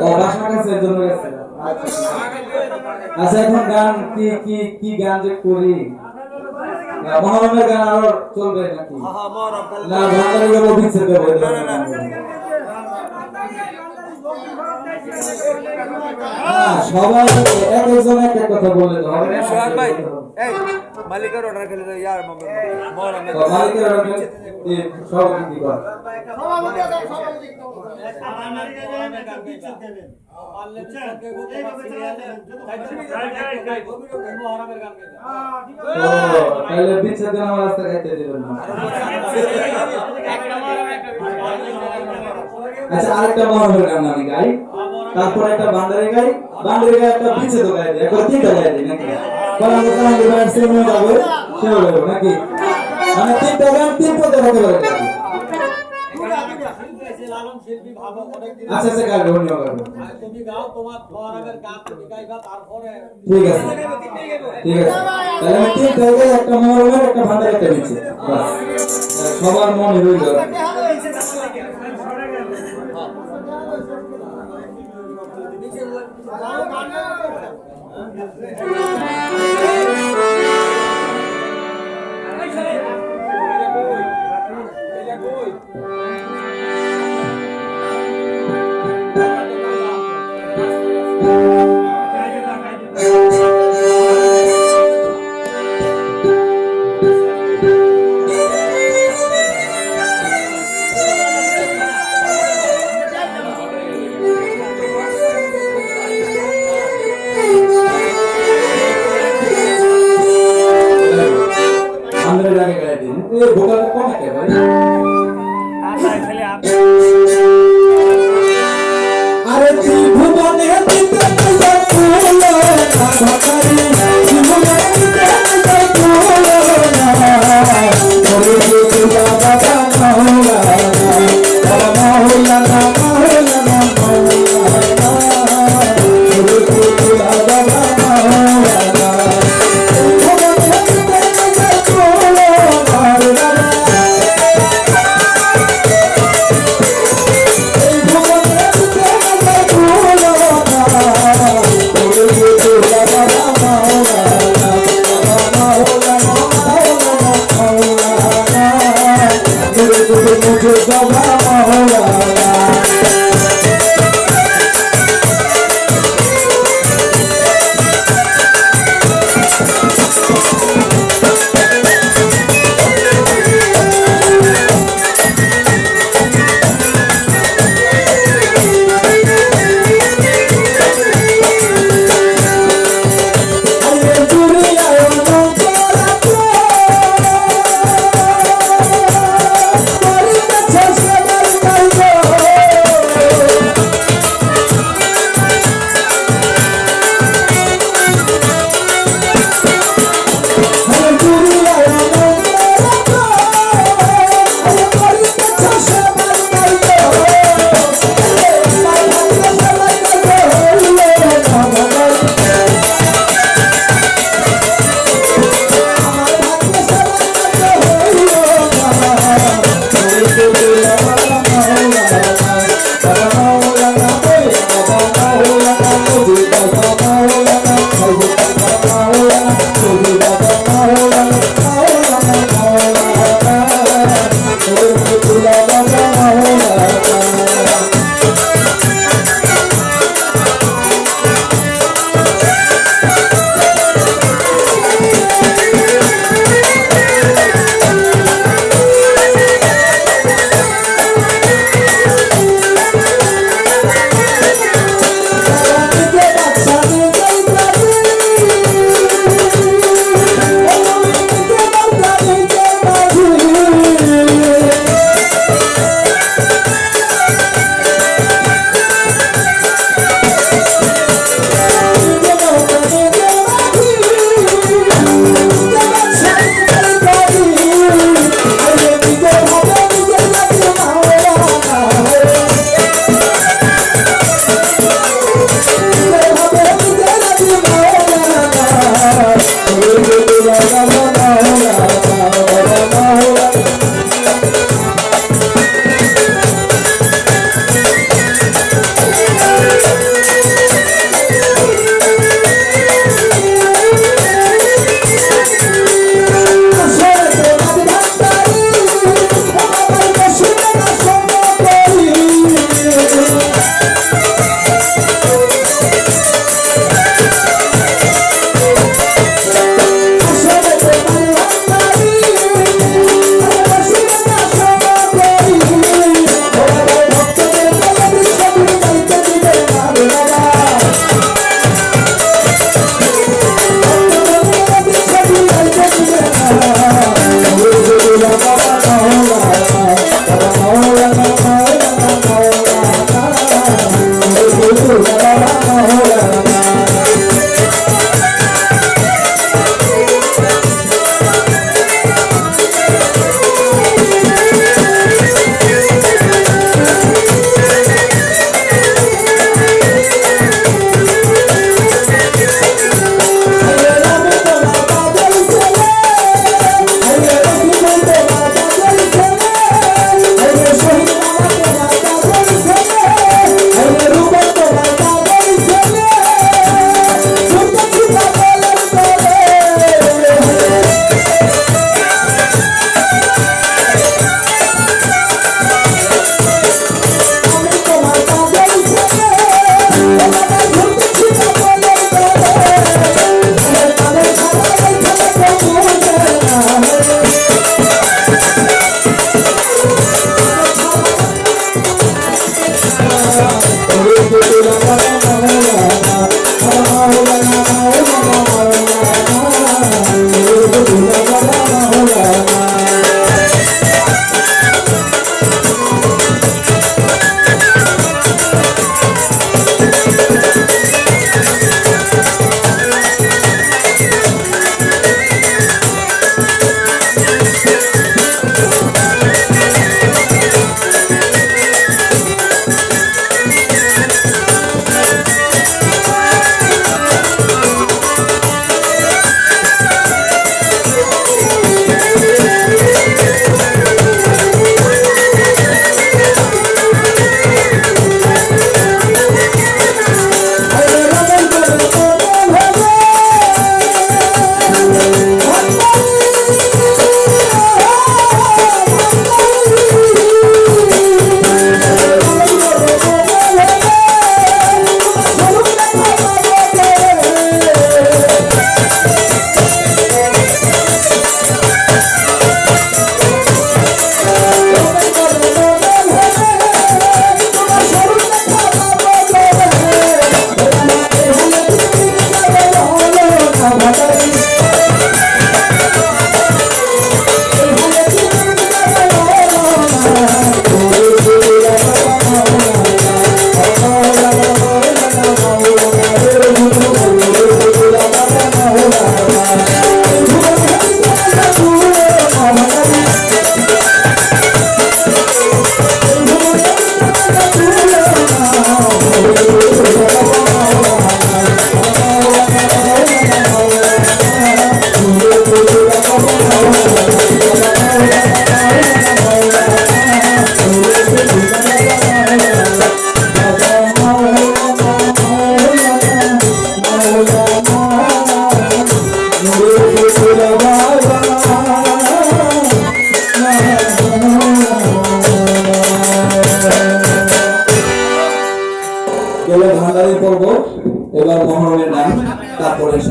ও আচ্ছা এখন গান কি কি কি গান যে করি? মহারমের গান আরও চলবে নাকি? না ভান্ডারি গেলে বিচ্ছেদ দেবো। সবাই এক একজন এক এক কথা বলে তো হবে সোহাগ ভাই এই মালিকের অর্ডার খেলে দে ইয়ার মালিকের অর্ডার দিয়ে সভাপতি কর তো তাহলে বিচ্ছেদ আমার রাস্তা খাইতে দিবেন না। আচ্ছা আরেকটা মহারমের গান আমি গাই। তারপর একটা বান্দারে গাই বান্দারে গাই একটা বিচ্ছেদ গাই দিই একবার তিনটা গাই দিই নাকি? কারণ আমরা কারণ এবার সেমে যাবে সেও যাবে নাকি? মানে তিনটা গান, তিন পদে হতে পারে আচ্ছা আচ্ছা তুমি গাও তোমার মহারামের গান তুমি গাইবা তারপরে ঠিক আছে। ঠিক আছে। তাহলে আমি তিনটা গাই একটা মহারমের, একটা ভান্ডার একটা বাস। সবার মনে রইল। Thank Vamos